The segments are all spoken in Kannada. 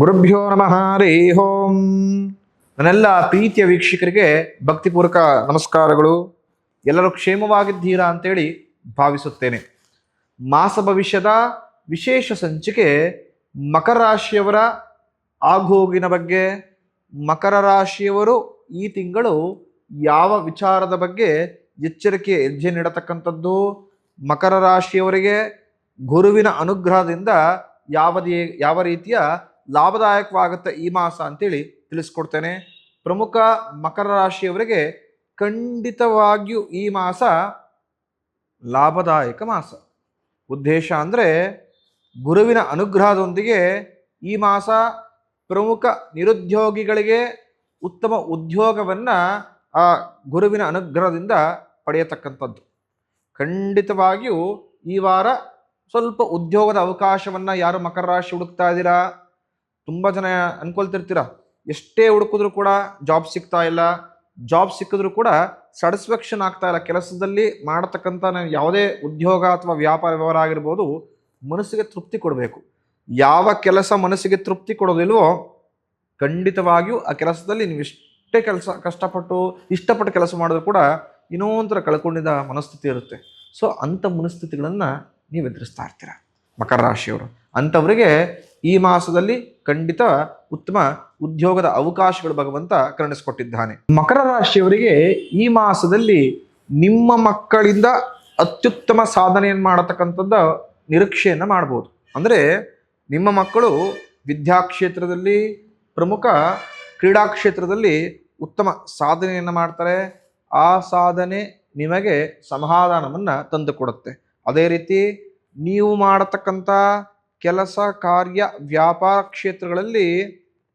ಗುರುಭ್ಯೋ ನಮಃ, ಹರಿ ಹೋಂ ನನ್ನೆಲ್ಲ ಪ್ರೀತಿಯ ವೀಕ್ಷಕರಿಗೆ ಭಕ್ತಿಪೂರ್ವಕ ನಮಸ್ಕಾರಗಳು. ಎಲ್ಲರೂ ಕ್ಷೇಮವಾಗಿದ್ದೀರಾ ಅಂತೇಳಿ ಭಾವಿಸುತ್ತೇನೆ. ಮಾಸ ಭವಿಷ್ಯದ ವಿಶೇಷ ಸಂಚಿಕೆ ಮಕರ ರಾಶಿಯವರ ಆಗೋಗಿನ ಬಗ್ಗೆ, ಮಕರ ರಾಶಿಯವರು ಈ ತಿಂಗಳು ಯಾವ ವಿಚಾರದ ಬಗ್ಗೆ ಎಚ್ಚರಿಕೆ ಹೆಜ್ಜೆ ನೀಡತಕ್ಕಂಥದ್ದು, ಮಕರ ರಾಶಿಯವರಿಗೆ ಗುರುವಿನ ಅನುಗ್ರಹದಿಂದ ಯಾವ ಯಾವ ರೀತಿಯ ಲಾಭದಾಯಕವಾಗುತ್ತೆ ಈ ಮಾಸ ಅಂತೇಳಿ ತಿಳಿಸ್ಕೊಡ್ತೇನೆ. ಪ್ರಮುಖ ಮಕರ ರಾಶಿಯವರಿಗೆ ಖಂಡಿತವಾಗಿಯೂ ಈ ಮಾಸ ಲಾಭದಾಯಕ ಮಾಸ. ಉದ್ದೇಶ ಅಂದರೆ ಗುರುವಿನ ಅನುಗ್ರಹದೊಂದಿಗೆ ಈ ಮಾಸ ಪ್ರಮುಖ ನಿರುದ್ಯೋಗಿಗಳಿಗೆ ಉತ್ತಮ ಉದ್ಯೋಗವನ್ನು ಆ ಗುರುವಿನ ಅನುಗ್ರಹದಿಂದ ಪಡೆಯತಕ್ಕಂಥದ್ದು. ಖಂಡಿತವಾಗಿಯೂ ಈ ವಾರ ಸ್ವಲ್ಪ ಉದ್ಯೋಗದ ಅವಕಾಶವನ್ನು ಯಾರು ಮಕರ ರಾಶಿ ಹುಡುಕ್ತಾ ಇದ್ದೀರಾ? ತುಂಬ ಜನ ಅನ್ಕೊಳ್ತಿರ್ತೀರ. ಎಷ್ಟೇ ಹುಡುಕಿದ್ರು ಕೂಡ ಜಾಬ್ ಸಿಗ್ತಾ ಇಲ್ಲ. ಜಾಬ್ ಸಿಕ್ಕಿದ್ರು ಕೂಡ ಸ್ಯಾಟಿಸ್ಫ್ಯಾಕ್ಷನ್ ಆಗ್ತಾ ಇಲ್ಲ. ಕೆಲಸದಲ್ಲಿ ಮಾಡತಕ್ಕಂಥ ಯಾವುದೇ ಉದ್ಯೋಗ ಅಥವಾ ವ್ಯಾಪಾರ ವ್ಯವಹಾರ ಆಗಿರ್ಬೋದು ಮನಸ್ಸಿಗೆ ತೃಪ್ತಿ ಕೊಡಬೇಕು. ಯಾವ ಕೆಲಸ ಮನಸ್ಸಿಗೆ ತೃಪ್ತಿ ಕೊಡೋದಿಲ್ವೋ ಖಂಡಿತವಾಗಿಯೂ ಆ ಕೆಲಸದಲ್ಲಿ ನೀವು ಎಷ್ಟೇ ಕೆಲಸ ಕಷ್ಟಪಟ್ಟು ಇಷ್ಟಪಟ್ಟು ಕೆಲಸ ಮಾಡಿದ್ರು ಕೂಡ ಇನ್ನೋ ಒಂಥರ ಕಳ್ಕೊಂಡಿದ್ದ ಮನಸ್ಥಿತಿ ಇರುತ್ತೆ. ಸೊ ಅಂಥ ಮನಸ್ಥಿತಿಗಳನ್ನು ನೀವು ಎದುರಿಸ್ತಾ ಇರ್ತೀರ. ಮಕರ ರಾಶಿಯವರು. ಅಂಥವರಿಗೆ ಈ ಮಾಸದಲ್ಲಿ ಖಂಡಿತ ಉತ್ತಮ ಉದ್ಯೋಗದ ಅವಕಾಶಗಳು ಭಗವಂತ ಕರುಣಿಸಿಕೊಟ್ಟಿದ್ದಾನೆ. ಮಕರ ರಾಶಿಯವರಿಗೆ ಈ ಮಾಸದಲ್ಲಿ ನಿಮ್ಮ ಮಕ್ಕಳಿಂದ ಅತ್ಯುತ್ತಮ ಸಾಧನೆಯನ್ನು ಮಾಡತಕ್ಕಂಥದ್ದು ನಿರೀಕ್ಷೆಯನ್ನು ಮಾಡ್ಬೋದು. ಅಂದರೆ ನಿಮ್ಮ ಮಕ್ಕಳು ವಿದ್ಯಾಕ್ಷೇತ್ರದಲ್ಲಿ ಪ್ರಮುಖ ಕ್ರೀಡಾ ಕ್ಷೇತ್ರದಲ್ಲಿ ಉತ್ತಮ ಸಾಧನೆಯನ್ನು ಮಾಡ್ತಾರೆ. ಆ ಸಾಧನೆ ನಿಮಗೆ ಸಮಾಧಾನವನ್ನು ತಂದುಕೊಡುತ್ತೆ ಅದೇ ರೀತಿ ನೀವು ಮಾಡತಕ್ಕಂಥ ಕೆಲಸ, ಕಾರ್ಯ, ವ್ಯಾಪಾರ ಕ್ಷೇತ್ರಗಳಲ್ಲಿ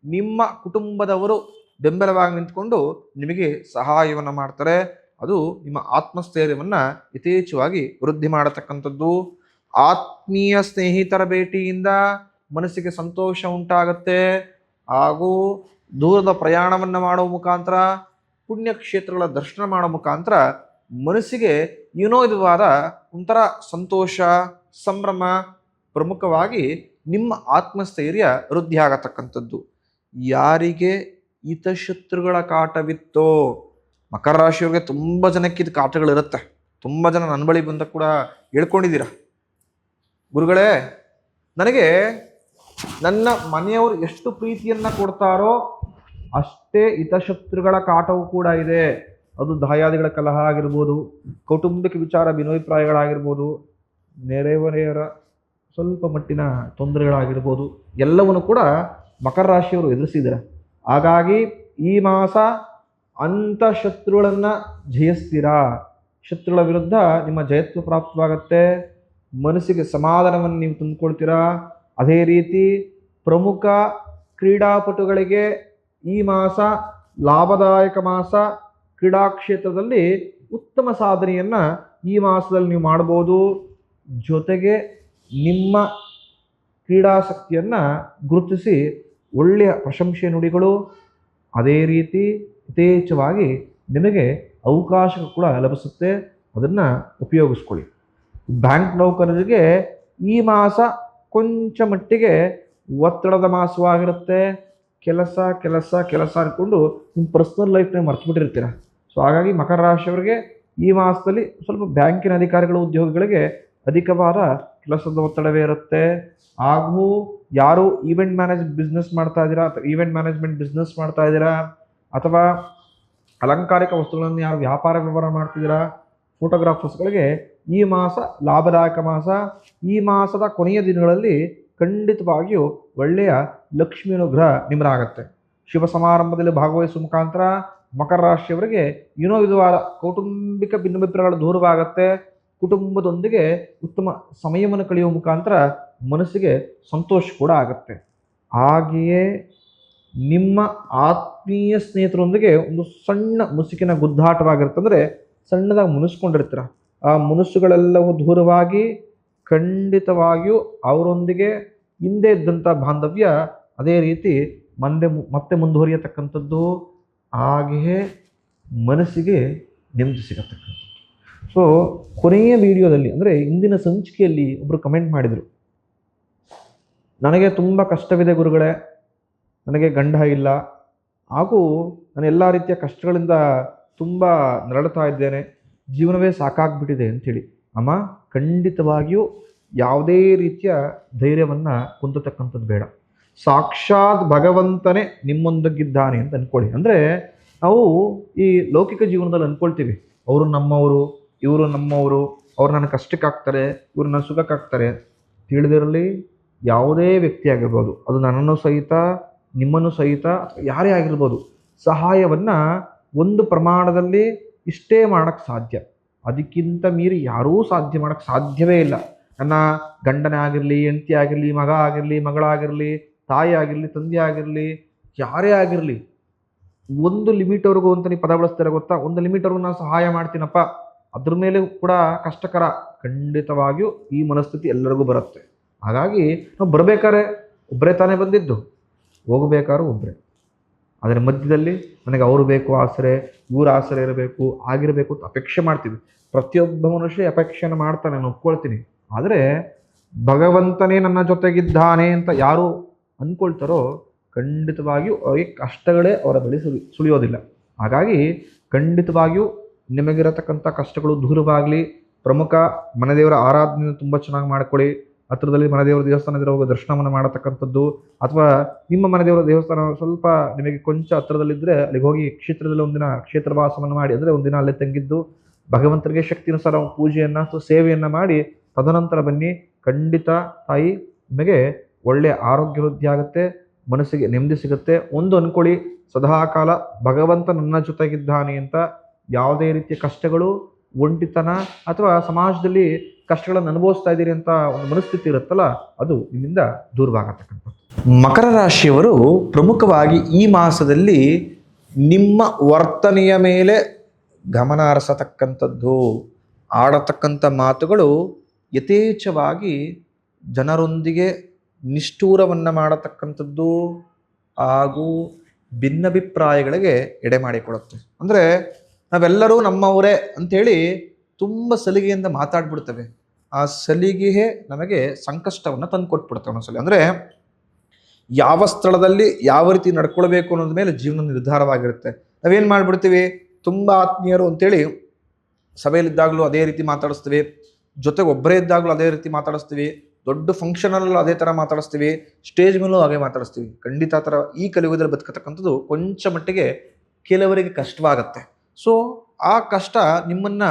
ನಿಮ್ಮ ಕುಟುಂಬದವರು ಬೆಂಬಲವಾಗಿ ನಿಂತ್ಕೊಂಡು ನಿಮಗೆ ಸಹಾಯವನ್ನು ಮಾಡ್ತಾರೆ. ಅದು ನಿಮ್ಮ ಆತ್ಮಸ್ಥೈರ್ಯವನ್ನು ಯಥೇಚ್ಛವಾಗಿ ವೃದ್ಧಿ ಮಾಡತಕ್ಕಂಥದ್ದು. ಆತ್ಮೀಯ ಸ್ನೇಹಿತರ ಭೇಟಿಯಿಂದ ಮನಸ್ಸಿಗೆ ಸಂತೋಷ ಉಂಟಾಗುತ್ತೆ. ಹಾಗೂ ದೂರದ ಪ್ರಯಾಣವನ್ನು ಮಾಡುವ ಮುಖಾಂತರ ಪುಣ್ಯಕ್ಷೇತ್ರಗಳ ದರ್ಶನ ಮಾಡೋ ಮುಖಾಂತರ ಮನಸ್ಸಿಗೆ ಏನೋ ವಿಧವಾದ ಒಂಥರ ಸಂತೋಷ, ಸಂಭ್ರಮ ಪ್ರಮುಖವಾಗಿ ನಿಮ್ಮ ಆತ್ಮಸ್ಥೈರ್ಯ ವೃದ್ಧಿ ಆಗತಕ್ಕಂಥದ್ದು ಯಾರಿಗೆ ಹಿತಶತ್ರುಗಳ ಕಾಟವಿತ್ತೋ? ಮಕರ ರಾಶಿಯವ್ರಿಗೆ ತುಂಬ ಜನಕ್ಕೆ ಇದು ಕಾಟಗಳಿರುತ್ತೆ. ತುಂಬ ಜನ ನನ್ನ ಬಳಿ ಬಂದ ಕೂಡ ಹೇಳ್ಕೊಂಡಿದ್ದೀರ? ಗುರುಗಳೇ, ನನಗೆ ನನ್ನ ಮನೆಯವರು ಎಷ್ಟು ಪ್ರೀತಿಯನ್ನು ಕೊಡ್ತಾರೋ ಅಷ್ಟೇ ಹಿತಶತ್ರುಗಳ ಕಾಟವೂ ಕೂಡ ಇದೆ. ಅದು ದಾಯಾದಿಗಳ ಕಲಹ ಆಗಿರ್ಬೋದು, ಕೌಟುಂಬಿಕ ವಿಚಾರ ಭಿನ್ನಾಭಿಪ್ರಾಯಗಳಾಗಿರ್ಬೋದು ನೆರೆಹೊರೆಯರ ಸ್ವಲ್ಪ ಮಟ್ಟಿನ ತೊಂದರೆಗಳಾಗಿರ್ಬೋದು. ಎಲ್ಲವನ್ನು ಕೂಡ ಮಕರ ರಾಶಿಯವರು ಎದುರಿಸಿದ್ದಾರೆ. ಹಾಗಾಗಿ ಈ ಮಾಸ ಅಂಥ ಶತ್ರುಗಳನ್ನು ಜಯಿಸ್ತೀರಾ? ಶತ್ರುಗಳ ವಿರುದ್ಧ ನಿಮ್ಮ ಜಯತ್ವ ಪ್ರಾಪ್ತವಾಗತ್ತೆ. ಮನಸ್ಸಿಗೆ ಸಮಾಧಾನವನ್ನು ನೀವು ತುಂಬಿಕೊಳ್ತೀರಾ ಅದೇ ರೀತಿ ಪ್ರಮುಖ ಕ್ರೀಡಾಪಟುಗಳಿಗೆ ಈ ಮಾಸ ಲಾಭದಾಯಕ ಮಾಸ. ಕ್ರೀಡಾ ಕ್ಷೇತ್ರದಲ್ಲಿ ಉತ್ತಮ ಸಾಧನೆಯನ್ನು ಈ ಮಾಸದಲ್ಲಿ ನೀವು ಮಾಡ್ಬೋದು. ಜೊತೆಗೆ ನಿಮ್ಮ ಕ್ರೀಡಾಸಕ್ತಿಯನ್ನು ಗುರುತಿಸಿ ಒಳ್ಳೆಯ ಪ್ರಶಂಸೆ ನುಡಿಗಳು, ಅದೇ ರೀತಿ ಯಥೇಚ್ಛವಾಗಿ ನಿಮಗೆ ಅವಕಾಶ ಕೂಡ ಲಭಿಸುತ್ತೆ. ಅದನ್ನು ಉಪಯೋಗಿಸ್ಕೊಳ್ಳಿ. ಬ್ಯಾಂಕ್ ನೌಕರರಿಗೆ ಈ ಮಾಸ ಕೊಂಚ ಮಟ್ಟಿಗೆ ಒತ್ತಡದ ಮಾಸವಾಗಿರುತ್ತೆ. ಕೆಲಸ ಕೆಲಸ ಕೆಲಸ ಅಂದ್ಕೊಂಡು ನಿಮ್ಮ ಪರ್ಸ್ನಲ್ ಲೈಫ್ನ ಮರ್ತ್ಬಿಟ್ಟಿರ್ತೀರ ಸೊ ಹಾಗಾಗಿ ಮಕರ ರಾಶಿಯವರಿಗೆ ಈ ಮಾಸದಲ್ಲಿ ಸ್ವಲ್ಪ ಬ್ಯಾಂಕಿನ ಅಧಿಕಾರಿಗಳು, ಉದ್ಯೋಗಿಗಳಿಗೆ ಅಧಿಕವಾದ ಕೆಲಸದ ಒತ್ತಡವೇ ಇರುತ್ತೆ. ಹಾಗೂ ಯಾರು ಈವೆಂಟ್ ಮ್ಯಾನೇಜ್ ಬಿಸ್ನೆಸ್ ಮಾಡ್ತಾ ಇದ್ದೀರಾ ಅಥವಾ ಈವೆಂಟ್ ಮ್ಯಾನೇಜ್ಮೆಂಟ್ ಬಿಸ್ನೆಸ್ ಮಾಡ್ತಾ ಇದ್ದೀರಾ ಅಥವಾ ಅಲಂಕಾರಿಕ ವಸ್ತುಗಳನ್ನು ಯಾರು ವ್ಯಾಪಾರ ವ್ಯವಹಾರ ಮಾಡ್ತಿದ್ದೀರಾ ಫೋಟೋಗ್ರಾಫರ್ಸ್ಗಳಿಗೆ ಈ ಮಾಸ ಲಾಭದಾಯಕ ಮಾಸ. ಈ ಮಾಸದ ಕೊನೆಯ ದಿನಗಳಲ್ಲಿ ಖಂಡಿತವಾಗಿಯೂ ಒಳ್ಳೆಯ ಲಕ್ಷ್ಮಿ ಅನುಗ್ರಹ ನಿಮ್ಮದಾಗತ್ತೆ ಶುಭ ಸಮಾರಂಭದಲ್ಲಿ ಭಾಗವಹಿಸುವ ಮುಖಾಂತರ ಮಕರ ರಾಶಿಯವರಿಗೆ ಏನೋ ವಿಧವಾದ ಕೌಟುಂಬಿಕ ಭಿನ್ನಭಿಪ್ರಾಯಗಳು ದೂರವಾಗತ್ತೆ. ಕುಟುಂಬದೊಂದಿಗೆ ಉತ್ತಮ ಸಮಯವನ್ನು ಕಳೆಯುವ ಮುಖಾಂತರ ಮನಸ್ಸಿಗೆ ಸಂತೋಷ ಕೂಡ ಆಗುತ್ತೆ. ಹಾಗೆಯೇ ನಿಮ್ಮ ಆತ್ಮೀಯ ಸ್ನೇಹಿತರೊಂದಿಗೆ ಒಂದು ಸಣ್ಣ ಮುಸುಕಿನ ಗುದ್ದಾಟವಾಗಿರುತ್ತೆ ಅಂದರೆ ಸಣ್ಣದಾಗಿ ಮುನಿಸ್ಕೊಂಡಿರ್ತೀರ. ಆ ಮುನಸ್ಸುಗಳೆಲ್ಲವೂ ದೂರವಾಗಿ ಖಂಡಿತವಾಗಿಯೂ ಅವರೊಂದಿಗೆ ಹಿಂದೆ ಇದ್ದಂಥ ಬಾಂಧವ್ಯ ಅದೇ ರೀತಿ ಮಂದೆ ಮತ್ತೆ ಮುಂದುವರಿಯತಕ್ಕಂಥದ್ದು. ಹಾಗೆಯೇ ಮನಸ್ಸಿಗೆ ನೆಮ್ಮದಿ ಸಿಗತಕ್ಕಂಥದ್ದು. ಸೊ ಕೊನೆಯ ವಿಡಿಯೋದಲ್ಲಿ, ಅಂದರೆ ಇಂದಿನ ಸಂಚಿಕೆಯಲ್ಲಿ ಒಬ್ಬರು ಕಮೆಂಟ್ ಮಾಡಿದರು. ನನಗೆ ತುಂಬ ಕಷ್ಟವಿದೆ ಗುರುಗಳೇ, ನನಗೆ ಗಂಡ ಇಲ್ಲ, ಹಾಗೂ ನಾನು ಎಲ್ಲ ರೀತಿಯ ಕಷ್ಟಗಳಿಂದ ತುಂಬ ನರಳುತ್ತಾ ಇದ್ದೇನೆ, ಜೀವನವೇ ಸಾಕಾಗ್ಬಿಟ್ಟಿದೆ ಅಂಥೇಳಿ. ಅಮ್ಮ, ಖಂಡಿತವಾಗಿಯೂ ಯಾವುದೇ ರೀತಿಯ ಧೈರ್ಯವನ್ನು ಕುಂದತಕ್ಕಂಥದ್ದು ಬೇಡ. ಸಾಕ್ಷಾತ್ ಭಗವಂತನೇ ನಿಮ್ಮೊಂದಿಗಿದ್ದಾನೆ ಅಂತ ಅಂದ್ಕೊಳ್ಳಿ ಅಂದರೆ ನಾವು ಈ ಲೌಕಿಕ ಜೀವನದಲ್ಲಿ ಅಂದ್ಕೊಳ್ತೀವಿ ಅವರು ನಮ್ಮವರು ಇವರು ನಮ್ಮವರು, ಅವ್ರು ನನ್ನ ಕಷ್ಟಕ್ಕಾಗ್ತಾರೆ ಇವರು ನನ್ನ ಸುಖಕ್ಕಾಗ್ತಾರೆ ತಿಳಿದಿರಲಿ, ಯಾವುದೇ ವ್ಯಕ್ತಿ ಆಗಿರ್ಬೋದು, ಅದು ನನ್ನನ್ನು ಸಹಿತ, ನಿಮ್ಮನ್ನು ಸಹಿತ ಯಾರೇ ಆಗಿರ್ಬೋದು, ಸಹಾಯವನ್ನು ಒಂದು ಪ್ರಮಾಣದಲ್ಲಿ ಇಷ್ಟೇ ಮಾಡೋಕ್ಕೆ ಸಾಧ್ಯ. ಅದಕ್ಕಿಂತ ಮೀರಿ ಯಾರೂ ಸಾಧ್ಯ ಮಾಡೋಕ್ಕೆ ಸಾಧ್ಯವೇ ಇಲ್ಲ. ನನ್ನ ಗಂಡನೇ ಆಗಿರಲಿ, ಹೆಂಡತಿ ಆಗಿರಲಿ, ಮಗ ಆಗಿರಲಿ, ಮಗಳಾಗಿರಲಿ, ತಾಯಿ ಆಗಿರಲಿ, ತಂದೆ ಆಗಿರಲಿ, ಯಾರೇ ಆಗಿರಲಿ, ಒಂದು ಲಿಮಿಟ್ವರೆಗೂ ಅಂತ ನೀವು ಪದ ಬಳಸ್ತಾರೆ ಗೊತ್ತಾ? ಒಂದು ಲಿಮಿಟ್ವರೆಗೂ ನಾನು ಸಹಾಯ ಮಾಡ್ತೀನಪ್ಪ. ಅದ್ರ ಮೇಲೆ ಕೂಡ ಕಷ್ಟಕರ ಖಂಡಿತವಾಗಿಯೂ ಈ ಮನಸ್ಥಿತಿ ಎಲ್ಲರಿಗೂ ಬರುತ್ತೆ. ಹಾಗಾಗಿ ನಾವು ಬರಬೇಕಾದ್ರೆ ಒಬ್ಬರೇ ತಾನೇ ಬಂದಿದ್ದು, ಹೋಗಬೇಕಾದ್ರೂ ಒಬ್ಬರೇ ಅದರ ಮಧ್ಯದಲ್ಲಿ ನನಗೆ ಅವರು ಬೇಕು, ಆಸರೆ, ಇವ್ರ ಆಸರೆ ಇರಬೇಕು, ಆಗಿರಬೇಕು ಅಂತ ಅಪೇಕ್ಷೆ ಮಾಡ್ತೀವಿ. ಪ್ರತಿಯೊಬ್ಬ ಮನುಷ್ಯ ಅಪೇಕ್ಷೆನ ಮಾಡ್ತಾನೆ, ನಾನು ಒಪ್ಕೊಳ್ತೀನಿ. ಆದರೆ ಭಗವಂತನೇ ನನ್ನ ಜೊತೆಗಿದ್ದಾನೆ ಅಂತ ಯಾರು ಅಂದ್ಕೊಳ್ತಾರೋ ಖಂಡಿತವಾಗಿಯೂ ಅವರಿಗೆ ಕಷ್ಟಗಳೇ ಅವರ ಬಳಿ ಸುಳಿ, ಸುಳಿಯೋದಿಲ್ಲ. ಹಾಗಾಗಿ ಖಂಡಿತವಾಗಿಯೂ ನಿಮಗಿರತಕ್ಕಂಥ ಕಷ್ಟಗಳು ದೂರವಾಗಲಿ, ಪ್ರಮುಖ ಮನೆದೇವರ ಆರಾಧನೆ ತುಂಬ ಚೆನ್ನಾಗಿ ಮಾಡ್ಕೊಳ್ಳಿ. ಹತ್ರದಲ್ಲಿ ಮನೆದೇವರ ದೇವಸ್ಥಾನದಲ್ಲಿ ಹೋಗಿ ದರ್ಶನವನ್ನು ಮಾಡತಕ್ಕಂಥದ್ದು, ಅಥವಾ ನಿಮ್ಮ ಮನೆದೇವರ ದೇವಸ್ಥಾನ ಸ್ವಲ್ಪ ನಿಮಗೆ ಕೊಂಚ ಹತ್ರದಲ್ಲಿದ್ದರೆ ಅಲ್ಲಿಗೆ ಹೋಗಿ ಕ್ಷೇತ್ರದಲ್ಲಿ ಒಂದಿನ ಕ್ಷೇತ್ರವಾಸವನ್ನು ಮಾಡಿ, ಅಂದರೆ ಒಂದಿನ ಅಲ್ಲೇ ತಂಗಿದ್ದು, ಭಗವಂತರಿಗೆ ಶಕ್ತಿಯನುಸಾರ ಪೂಜೆಯನ್ನು ಅಥವಾ ಸೇವೆಯನ್ನು ಮಾಡಿ, ತದನಂತರ ಬನ್ನಿ. ಖಂಡಿತ ತಾಯಿ, ನಿಮಗೆ ಒಳ್ಳೆಯ ಆರೋಗ್ಯ ವೃದ್ಧಿ ಆಗುತ್ತೆ, ಮನಸ್ಸಿಗೆ ನೆಮ್ಮದಿ ಸಿಗುತ್ತೆ. ಒಂದು ಅನ್ಕೊಳ್ಳಿ, ಸದಾಕಾಲ ಭಗವಂತ ನನ್ನ ಜೊತೆಗಿದ್ದಾನೆ ಅಂತ ಯಾವುದೇ ರೀತಿಯ ಕಷ್ಟಗಳು, ಒಂಟಿತನ ಅಥವಾ ಸಮಾಜದಲ್ಲಿ ಕಷ್ಟಗಳನ್ನು ಅನುಭವಿಸ್ತಾ ಇದ್ದೀರಿ ಅಂತ ಒಂದು ಮನಸ್ಥಿತಿ ಇರುತ್ತಲ್ಲ, ಅದು ನಿಮ್ಮಿಂದ ದೂರವಾಗತಕ್ಕಂಥದ್ದು. ಮಕರ ರಾಶಿಯವರು ಪ್ರಮುಖವಾಗಿ ಈ ಮಾಸದಲ್ಲಿ ನಿಮ್ಮ ವರ್ತನೆಯ ಮೇಲೆ ಗಮನ ಹರಿಸತಕ್ಕಂಥದ್ದು. ಆಡತಕ್ಕಂಥ ಮಾತುಗಳು ಯಥೇಚ್ಛವಾಗಿ ಜನರೊಂದಿಗೆ ನಿಷ್ಠೂರವನ್ನು ಮಾಡತಕ್ಕಂಥದ್ದು ಹಾಗೂ ಭಿನ್ನಾಭಿಪ್ರಾಯಗಳಿಗೆ ಎಡೆ ಮಾಡಿಕೊಡುತ್ತೆ ಅಂದರೆ ನಾವೆಲ್ಲರೂ ನಮ್ಮವರೇ ಅಂಥೇಳಿ ತುಂಬ ಸಲಿಗೆಯಿಂದ ಮಾತಾಡ್ಬಿಡ್ತೇವೆ. ಆ ಸಲಿಗೆಯೇ ನಮಗೆ ಸಂಕಷ್ಟವನ್ನು ತಂದು ಕೊಟ್ಬಿಡ್ತೇವೆ ಒಂದೊಂದ್ಸಲಿ ಅಂದರೆ ಯಾವ ಸ್ಥಳದಲ್ಲಿ ಯಾವ ರೀತಿ ನಡ್ಕೊಳ್ಬೇಕು ಅನ್ನೋದ ಮೇಲೆ ಜೀವನ ನಿರ್ಧಾರವಾಗಿರುತ್ತೆ. ನಾವೇನು ಮಾಡಿಬಿಡ್ತೀವಿ? ತುಂಬ ಆತ್ಮೀಯರು ಅಂತೇಳಿ ಸಭೆಯಲ್ಲಿದ್ದಾಗಲೂ ಅದೇ ರೀತಿ ಮಾತಾಡಿಸ್ತೀವಿ. ಜೊತೆಗೆ ಒಬ್ಬರೇ ಇದ್ದಾಗಲೂ ಅದೇ ರೀತಿ ಮಾತಾಡಿಸ್ತೀವಿ. ದೊಡ್ಡ ಫಂಕ್ಷನಲ್ಲೂ ಅದೇ ಥರ ಮಾತಾಡಿಸ್ತೀವಿ. ಸ್ಟೇಜ್ ಮೇಲೂ ಹಾಗೆ ಮಾತಾಡಿಸ್ತೀವಿ. ಖಂಡಿತ ಥರ ಈ ಕಲಿಯುಗದಲ್ಲಿ ಬದುಕತಕ್ಕಂಥದ್ದು ಕೊಂಚ ಮಟ್ಟಿಗೆ ಕೆಲವರಿಗೆ ಕಷ್ಟವಾಗತ್ತೆ. ಸೊ ಆ ಕಷ್ಟ ನಿಮ್ಮನ್ನು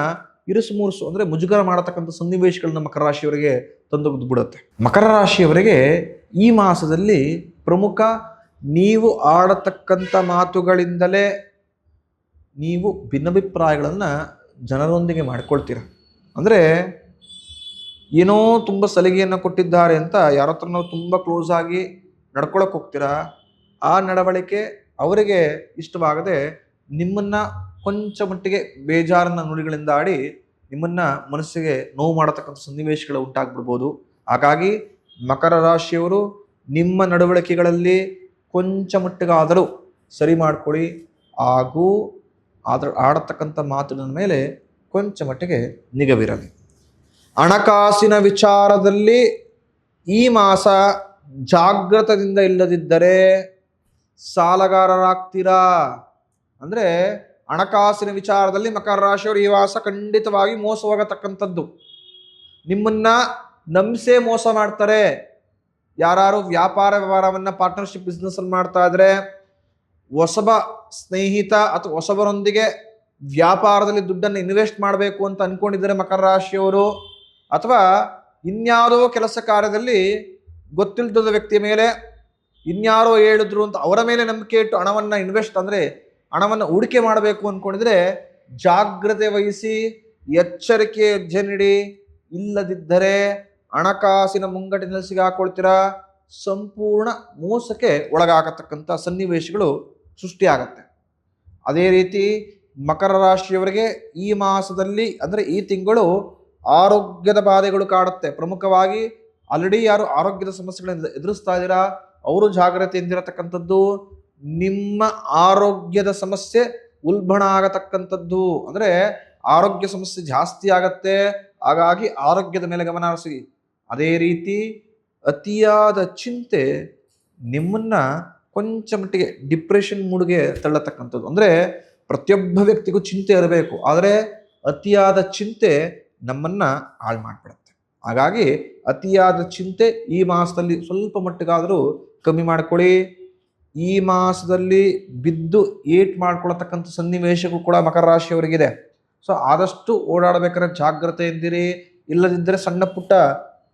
ಇರಿಸು ಮೂರಿಸು ಅಂದರೆ ಮುಜುಗರ ಮಾಡತಕ್ಕಂಥ ಸನ್ನಿವೇಶಗಳನ್ನ ಮಕರ ರಾಶಿಯವರಿಗೆ ತಂದು ಬಿಡುತ್ತೆ. ಮಕರ ರಾಶಿಯವರಿಗೆ ಈ ಮಾಸದಲ್ಲಿ ಪ್ರಮುಖ ನೀವು ಆಡತಕ್ಕಂಥ ಮಾತುಗಳಿಂದಲೇ ನೀವು ಭಿನ್ನಾಭಿಪ್ರಾಯಗಳನ್ನು ಜನರೊಂದಿಗೆ ಮಾಡ್ಕೊಳ್ತೀರ. ಅಂದರೆ ಏನೋ ತುಂಬ ಸಲಿಗೆಯನ್ನು ಕೊಟ್ಟಿದ್ದಾರೆ ಅಂತ ಯಾರ ಹತ್ರ ನಾವು ತುಂಬ ಕ್ಲೋಸ್ ಆಗಿ ನಡ್ಕೊಳಕ್ಕೆ ಹೋಗ್ತೀರಾ, ಆ ನಡವಳಿಕೆ ಅವರಿಗೆ ಇಷ್ಟವಾಗದೆ ನಿಮ್ಮನ್ನು ಕೊಂಚ ಮಟ್ಟಿಗೆ ಬೇಜಾರನ್ನ ನುಡಿಗಳಿಂದ ಆಡಿ ನಿಮ್ಮನ್ನು ಮನಸ್ಸಿಗೆ ನೋವು ಮಾಡತಕ್ಕಂಥ ಸನ್ನಿವೇಶಗಳು ಉಂಟಾಗ್ಬಿಡ್ಬೋದು. ಹಾಗಾಗಿ ಮಕರ ರಾಶಿಯವರು ನಿಮ್ಮ ನಡವಳಿಕೆಗಳಲ್ಲಿ ಕೊಂಚ ಮಟ್ಟಿಗಾದರೂ ಸರಿ ಮಾಡಿಕೊಳ್ಳಿ. ಹಾಗೂ ಅದರ ಆಡತಕ್ಕಂಥ ಮಾತಿನ ಮೇಲೆ ಕೊಂಚ ಮಟ್ಟಿಗೆ ನಿಗವಿರಲಿ. ಹಣಕಾಸಿನ ವಿಚಾರದಲ್ಲಿ ಈ ಮಾಸ ಜಾಗ್ರತದಿಂದ ಇಲ್ಲದಿದ್ದರೆ ಸಾಲಗಾರರಾಗ್ತೀರಾ? ಅಂದರೆ ಹಣಕಾಸಿನ ವಿಚಾರದಲ್ಲಿ ಮಕರ ರಾಶಿಯವರು ಈ ವಾಸ ಖಂಡಿತವಾಗಿ ಮೋಸವಾಗತಕ್ಕಂಥದ್ದು. ನಿಮ್ಮನ್ನ ನಂಬಿಸೇ ಮೋಸ ಮಾಡ್ತಾರೆ. ಯಾರು ವ್ಯಾಪಾರ ವ್ಯವಹಾರವನ್ನು ಪಾರ್ಟ್ನರ್ಶಿಪ್ ಬಿಸ್ನೆಸ್ ಮಾಡ್ತಾ ಇದ್ರೆ ಹೊಸಬ ಸ್ನೇಹಿತ ಅಥವಾ ಹೊಸಬರೊಂದಿಗೆ ವ್ಯಾಪಾರದಲ್ಲಿ ದುಡ್ಡನ್ನು ಇನ್ವೆಸ್ಟ್ ಮಾಡಬೇಕು ಅಂತ ಅನ್ಕೊಂಡಿದ್ದಾರೆ ಮಕರ ರಾಶಿಯವರು. ಅಥವಾ ಇನ್ಯಾರೋ ಕೆಲಸ ಕಾರ್ಯದಲ್ಲಿ ಗೊತ್ತಿಲ್ಲದ ವ್ಯಕ್ತಿಯ ಮೇಲೆ, ಇನ್ಯಾರೋ ಹೇಳಿದ್ರು ಅಂತ ಅವರ ಮೇಲೆ ನಂಬಿಕೆ ಇಟ್ಟು ಹಣವನ್ನು ಇನ್ವೆಸ್ಟ್ ಅಂದರೆ ಹಣವನ್ನು ಹೂಡಿಕೆ ಮಾಡಬೇಕು ಅಂದ್ಕೊಂಡಿದ್ರೆ ಜಾಗ್ರತೆ ವಹಿಸಿ, ಎಚ್ಚರಿಕೆ ಹೆಜ್ಜೆ ನೀಡಿ. ಇಲ್ಲದಿದ್ದರೆ ಹಣಕಾಸಿನ ಮುಂಗಟ್ಟಿನಲ್ಲಿ ಸಿಗಾಕೊಳ್ತೀರಾ? ಸಂಪೂರ್ಣ ಮೋಸಕ್ಕೆ ಒಳಗಾಗತಕ್ಕಂಥ ಸನ್ನಿವೇಶಗಳು ಸೃಷ್ಟಿಯಾಗತ್ತೆ. ಅದೇ ರೀತಿ ಮಕರ ರಾಶಿಯವರಿಗೆ ಈ ಮಾಸದಲ್ಲಿ, ಅಂದರೆ ಈ ತಿಂಗಳು ಆರೋಗ್ಯದ ಬಾಧೆಗಳು ಕಾಡುತ್ತೆ. ಪ್ರಮುಖವಾಗಿ ಆಲ್ರೆಡಿ ಯಾರು ಆರೋಗ್ಯದ ಸಮಸ್ಯೆಗಳನ್ನು ಎದುರಿಸ್ತಾ ಇದ್ದೀರಾ? ಅವರು ಜಾಗ್ರತೆಯಿಂದಿರತಕ್ಕಂಥದ್ದು ನಿಮ್ಮ ಆರೋಗ್ಯದ ಸಮಸ್ಯೆ ಉಲ್ಬಣ ಆಗತಕ್ಕಂಥದ್ದು. ಅಂದರೆ ಆರೋಗ್ಯ ಸಮಸ್ಯೆ ಜಾಸ್ತಿ ಆಗತ್ತೆ, ಹಾಗಾಗಿ ಆರೋಗ್ಯದ ಮೇಲೆ ಗಮನ ಹರಿಸಿ. ಅದೇ ರೀತಿ ಅತಿಯಾದ ಚಿಂತೆ ನಿಮ್ಮನ್ನ ಕೊಂಚ ಮಟ್ಟಿಗೆ ಡಿಪ್ರೆಷನ್ ಮೂಡ್ಗೆ ತಳ್ಳತಕ್ಕಂಥದ್ದು. ಅಂದರೆ ಪ್ರತಿಯೊಬ್ಬ ವ್ಯಕ್ತಿಗೂ ಚಿಂತೆ ಇರಬೇಕು, ಆದರೆ ಅತಿಯಾದ ಚಿಂತೆ ನಮ್ಮನ್ನ ಹಾಳು ಮಾಡಿಬಿಡುತ್ತೆ. ಹಾಗಾಗಿ ಅತಿಯಾದ ಚಿಂತೆ ಈ ಮಾಸದಲ್ಲಿ ಸ್ವಲ್ಪ ಮಟ್ಟಿಗಾದರೂ ಕಮ್ಮಿ ಮಾಡ್ಕೊಳ್ಳಿ. ಈ ಮಾಸದಲ್ಲಿ ಬಿದ್ದು ಏಟ್ ಮಾಡ್ಕೊಳ್ತಕ್ಕಂಥ ಸನ್ನಿವೇಶಗಳು ಕೂಡ ಮಕರ ರಾಶಿಯವರಿಗಿದೆ. ಸೊ ಆದಷ್ಟು ಓಡಾಡಬೇಕಾದ್ರೆ ಜಾಗ್ರತೆಯಿಂದಿರಿ ಇಲ್ಲದಿದ್ದರೆ ಸಣ್ಣ ಪುಟ್ಟ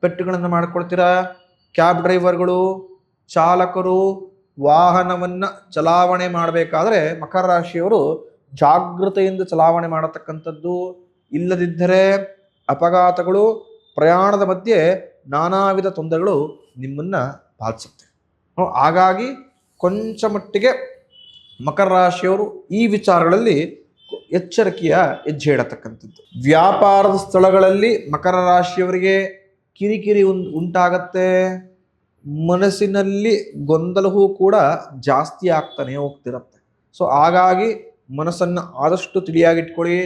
ಪೆಟ್ಟುಗಳನ್ನು ಮಾಡ್ಕೊಳ್ತೀರಾ? ಕ್ಯಾಬ್ ಡ್ರೈವರ್ಗಳು, ಚಾಲಕರು, ವಾಹನವನ್ನು ಚಲಾವಣೆ ಮಾಡಬೇಕಾದ್ರೆ ಮಕರ ರಾಶಿಯವರು ಜಾಗೃತೆಯಿಂದ ಚಲಾವಣೆ ಮಾಡತಕ್ಕಂಥದ್ದು. ಇಲ್ಲದಿದ್ದರೆ ಅಪಘಾತಗಳು, ಪ್ರಯಾಣದ ಮಧ್ಯೆ ನಾನಾ ವಿಧ ತೊಂದರೆಗಳು ನಿಮ್ಮನ್ನು ಬಾಧಿಸುತ್ತೆ. ಹಾಗಾಗಿ ಕೊಂಚ ಮಟ್ಟಿಗೆ ಮಕರ ರಾಶಿಯವರು ಈ ವಿಚಾರಗಳಲ್ಲಿ ಎಚ್ಚರಿಕೆಯ ಹೆಜ್ಜೆ ಇಡತಕ್ಕಂಥದ್ದು ವ್ಯಾಪಾರದ ಸ್ಥಳಗಳಲ್ಲಿ ಮಕರ ರಾಶಿಯವರಿಗೆ ಕಿರಿಕಿರಿ ಉನ್, ಉಂಟಾಗತ್ತೆ. ಮನಸ್ಸಿನಲ್ಲಿ ಗೊಂದಲವೂ ಕೂಡ ಜಾಸ್ತಿ ಆಗ್ತಾನೆ ಹೋಗ್ತಿರತ್ತೆ. ಸೊ ಹಾಗಾಗಿ ಮನಸ್ಸನ್ನು ಆದಷ್ಟು ತಿಳಿಯಾಗಿಟ್ಕೊಳ್ಳಿ.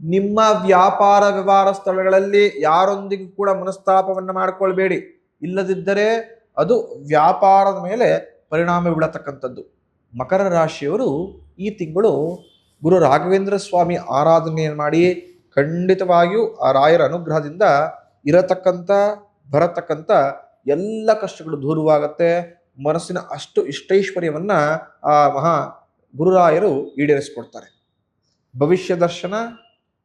ನಿಮ್ಮ ವ್ಯಾಪಾರ ವ್ಯವಹಾರ ಸ್ಥಳಗಳಲ್ಲಿ ಯಾರೊಂದಿಗೂ ಕೂಡ ಮನಸ್ತಾಪವನ್ನು ಮಾಡಿಕೊಳ್ಬೇಡಿ. ಇಲ್ಲದಿದ್ದರೆ ಅದು ವ್ಯಾಪಾರದ ಮೇಲೆ ಪರಿಣಾಮ ಬೀಳತಕ್ಕಂಥದ್ದು. ಮಕರ ರಾಶಿಯವರು ಈ ತಿಂಗಳು ಗುರು ರಾಘವೇಂದ್ರ ಸ್ವಾಮಿ ಆರಾಧನೆಯನ್ನು ಮಾಡಿ ಖಂಡಿತವಾಗಿಯೂ ಆ ರಾಯರ ಅನುಗ್ರಹದಿಂದ ಇರತಕ್ಕಂಥ, ಬರತಕ್ಕಂಥ ಎಲ್ಲ ಕಷ್ಟಗಳು ದೂರವಾಗತ್ತೆ. ಮನಸ್ಸಿನ ಅಷ್ಟು ಇಷ್ಟೈಶ್ವರ್ಯವನ್ನು ಆ ಮಹಾ ಗುರುರಾಯರು ಈಡೇರಿಸಿಕೊಡ್ತಾರೆ. ಭವಿಷ್ಯ ದರ್ಶನ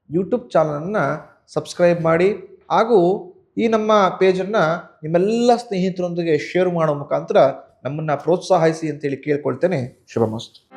ಯೂಟ್ಯೂಬ್ ಚಾನಲನ್ನು ಸಬ್ಸ್ಕ್ರೈಬ್ ಮಾಡಿ ಹಾಗೂ ಈ ನಮ್ಮ ಪೇಜನ್ನು ನಿಮ್ಮೆಲ್ಲ ಸ್ನೇಹಿತರೊಂದಿಗೆ ಶೇರ್ ಮಾಡೋ ಮುಖಾಂತರ ನಮ್ಮನ್ನು ಪ್ರೋತ್ಸಾಹಿಸಿ ಅಂತೇಳಿ ಕೇಳ್ಕೊಳ್ತೇನೆ. ಶುಭ ಮಸ್ತು